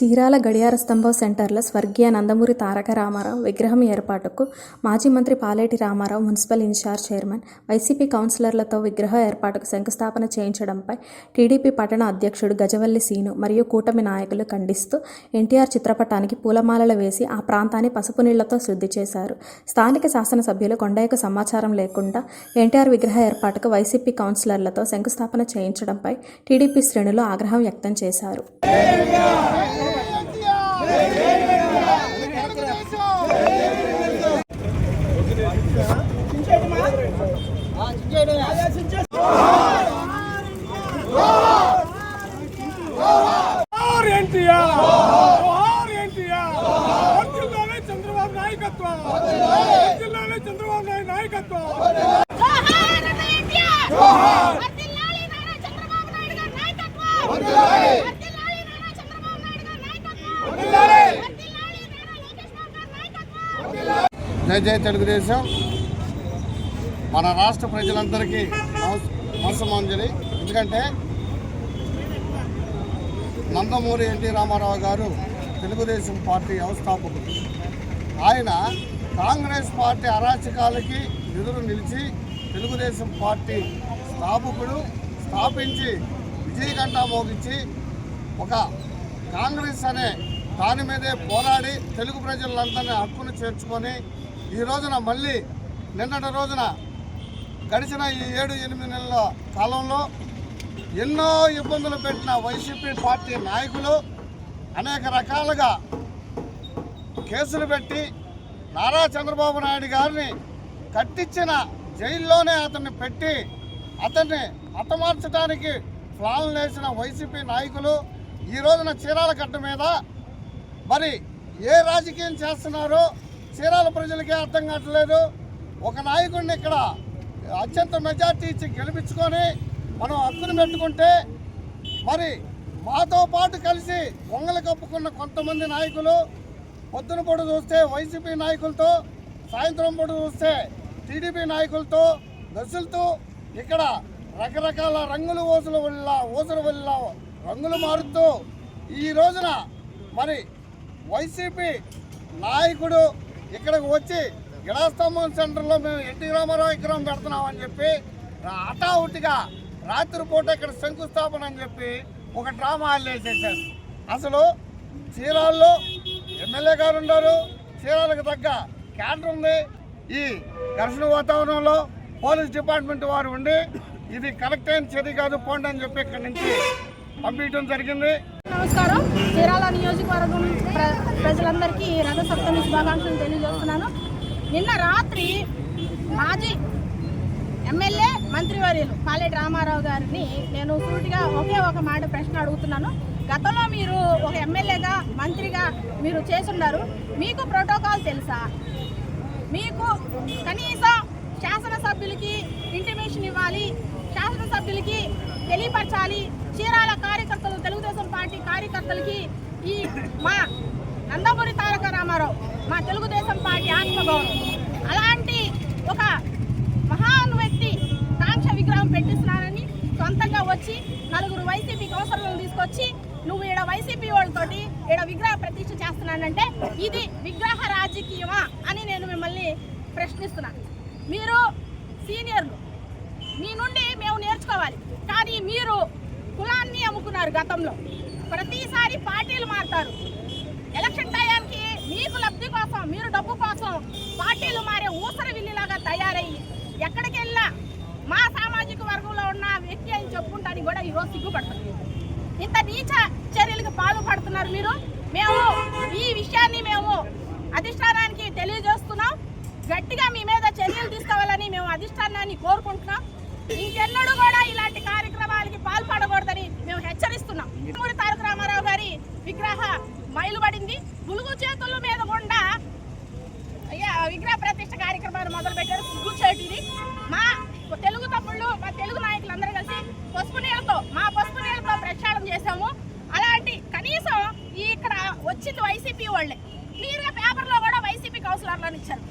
చీరాల గడియార స్తంభం సెంటర్లో స్వర్గీయ నందమూరి తారక రామారావు విగ్రహం ఏర్పాటుకు మాజీ మంత్రి Paleti Ramarao municipal incharge chairman YCP కౌన్సిలర్లతో విగ్రహ ఏర్పాటుకు శంకుస్థాపన చేయించడంపై టీడీపీ పట్టణ అధ్యక్షుడు గజవల్లి సీను మరియు కూటమి నాయకులు ఖండిస్తూ ఎన్టీఆర్ చిత్రపటానికి పూలమాలలు వేసి ఆ ప్రాంతాన్ని పసుపు నీళ్ళతో శుద్ధి చేశారు. స్థానిక శాసనసభ్యులు కొండయ్యకు సమాచారం లేకుండా ఎన్టీఆర్ విగ్రహ ఏర్పాటుకు వైసీపీ కౌన్సిలర్లతో శంకుస్థాపన చేయించడంపై టీడీపీ శ్రేణులు ఆగ్రహం వ్యక్తం చేశారు జోహార్ ఎన్టీఆర్ జోహార్ ఎన్టీఆర్ వర్ధిల్లాలి చంద్రబాబు నాయకత్వం జిల్లాలో చంద్రబాబు నాయుడు నాయకత్వం. జోహార్ జోహార్ వర్ధిల్లాలి నారా చంద్రబాబు నాయుడు గారి నాయకత్వం వర్ధిల్లాలి వర్ధిల్లాలి నారా చంద్రబాబు నాయుడు గారి నాయకత్వం వర్ధిల్లాలి వర్ధిల్లాలి నారా లోకేష్ బాబు గారి నాయకత్వం జై జై తెలుగుదేశం. మన రాష్ట్ర ప్రజలందరికీ మనసమాంజలి ఎందుకంటే నందమూరి ఎన్టీ రామారావు గారు తెలుగుదేశం పార్టీ వ్యవస్థాపకుడు. ఆయన కాంగ్రెస్ పార్టీ అరాచకాలకి ఎదురు నిలిచి తెలుగుదేశం పార్టీ స్థాపకుడు స్థాపించి విజయగంట మోగించి ఒక కాంగ్రెస్ అనే దాని మీదే పోరాడి తెలుగు ప్రజలందరినీ హక్కును చేర్చుకొని ఈ రోజున మళ్ళీ నిన్నటి రోజున గడిచిన ఈ ఏడు ఎనిమిది నెలల కాలంలో ఎన్నో ఇబ్బందులు పెట్టిన వైసీపీ పార్టీ నాయకులు అనేక రకాలుగా కేసులు పెట్టి నారా చంద్రబాబు నాయుడు గారిని కట్టించిన జైల్లోనే అతన్ని పెట్టి అతన్ని హతమార్చడానికి ప్లాన్లు వేసిన వైసీపీ నాయకులు ఈ రోజున చీరాల కట్ట మీద మరి ఏ రాజకీయం చేస్తున్నారో చీరాల ప్రజలకే అర్థం కావట్లేదు. ఒక నాయకుడిని ఇక్కడ అత్యంత మెజార్టీ ఇచ్చి గెలిపించుకొని మనం హక్కును పెట్టుకుంటే మరి మాతో పాటు కలిసి వంగలు కప్పుకున్న కొంతమంది నాయకులు పొద్దున పూట చూస్తే వైసీపీ నాయకులతో సాయంత్రం పూట చూస్తే టీడీపీ నాయకులతో దశలతో ఇక్కడ రకరకాల రంగులు ఊసలు వల్ల ఊసలు వల్ల రంగులు మారుతూ ఈ రోజున మరి వైసీపీ నాయకుడు ఇక్కడికి వచ్చి గిడాస్తంభం సెంటర్లో మేము ఎన్టీ రామారావు విగ్రహం పెడుతున్నామని చెప్పి హఠాహుటిగా రాత్రిపూట ఇక్కడ శంకుస్థాపన అని చెప్పి ఒక డ్రామా వేసేసారు. అసలు చీరాల్లో ఎమ్మెల్యే గారు ఉన్నారు చీరాలకు తగ్గ క్యాడర్ ఉంది. ఈ ఘర్షణ వాతావరణంలో పోలీస్ డిపార్ట్మెంట్ వారు ఉండి ఇది కరెక్ట్ అయిన చర్య కాదు పోండి అని చెప్పి ఇక్కడి నుంచి పంపించడం జరిగింది. నమస్కారం. చీరాల నియోజకవర్గం ప్ర ప్రజలందరికీ రథసప్తమి శుభాకాంక్షలు తెలియజేస్తున్నాను. నిన్న రాత్రి మాజీ ఎమ్మెల్యే మంత్రివర్యులు పాలెటి రామారావు గారిని నేను సూటిగా ఒకే ఒక మాట ప్రశ్న అడుగుతున్నాను. గతంలో మీరు ఒక ఎమ్మెల్యేగా మంత్రిగా మీరు చేసున్నారు మీకు ప్రోటోకాల్ తెలుసా? మీకు కనీసం శాసనసభ్యులకి ఇంటిమేషన్ ఇవ్వాలి. తెలియపరచాలి. చీరాల కార్యకర్తలు తెలుగుదేశం పార్టీ కార్యకర్తలకి ఈ మా నందమూరి తారక రామారావు మా తెలుగుదేశం పార్టీ ఆత్మగౌరవం. అలాంటి ఒక మహాన్ వ్యక్తి కాంక్ష విగ్రహం పెట్టిస్తున్నానని సొంతంగా వచ్చి నలుగురు వైసీపీ కౌన్సిలర్లను తీసుకొచ్చి నువ్వు ఈడ వైసీపీ వాళ్ళతోటి ఈడ విగ్రహ ప్రతిష్ఠ చేస్తున్నానంటే ఇది విగ్రహ రాజకీయమా? అని నేను మిమ్మల్ని ప్రశ్నిస్తున్నాను మీరు సీనియర్లు మీ నుండి చేసుకోవాలి. కానీ మీరు కులాన్ని అమ్ముకున్నారు గతంలో. ప్రతిసారి పార్టీలు మారుతారు. ఎలక్షన్ టయానికి మీకు లబ్ధి కోసం మీరు డబ్బు కోసం పార్టీలు మారే ఊసర విల్లిలాగా తయారయ్యి ఎక్కడికి వెళ్ళినా మా సామాజిక వర్గంలో ఉన్న వ్యక్తి అని చెప్పుకుంటానికి కూడా ఈరోజు సిగ్గుపడుతుంది ఇంత నీచ చర్యలకు పాల్పడుతున్నారు మీరు. మేము ఈ విషయాన్ని మేము అధిష్టానానికి తెలియజేస్తున్నాం. గట్టిగా మీ మీద చర్యలు తీసుకోవాలని మేము అధిష్టానాన్ని కోరుకుంటున్నాం. ఇంకెన్నడూ కూడా ఇలాంటి కార్యక్రమాలకి పాల్పడకూడదని మేము హెచ్చరిస్తున్నాం. నందమూరి తారక రామారావు గారి విగ్రహ మైలుబడింది. పులుగు చేతుల మీద గుండా అయ్యా విగ్రహ ప్రతిష్ట కార్యక్రమాన్ని మొదలు పెట్టారు సిగ్గుచేటిది మా తెలుగు తమ్ముళ్ళు మా తెలుగు నాయకులు అందరూ కలిసి పసుపు నీళ్ళతో మా పసుపు నీళ్ళతో ప్రక్షాళన చేశాము. అలాంటి కనీసం ఇక్కడ వచ్చింది వైసీపీ వాళ్ళే. క్లియర్గా పేపర్లో కూడా వైసీపీ కౌన్సిలర్లను ఇచ్చారు.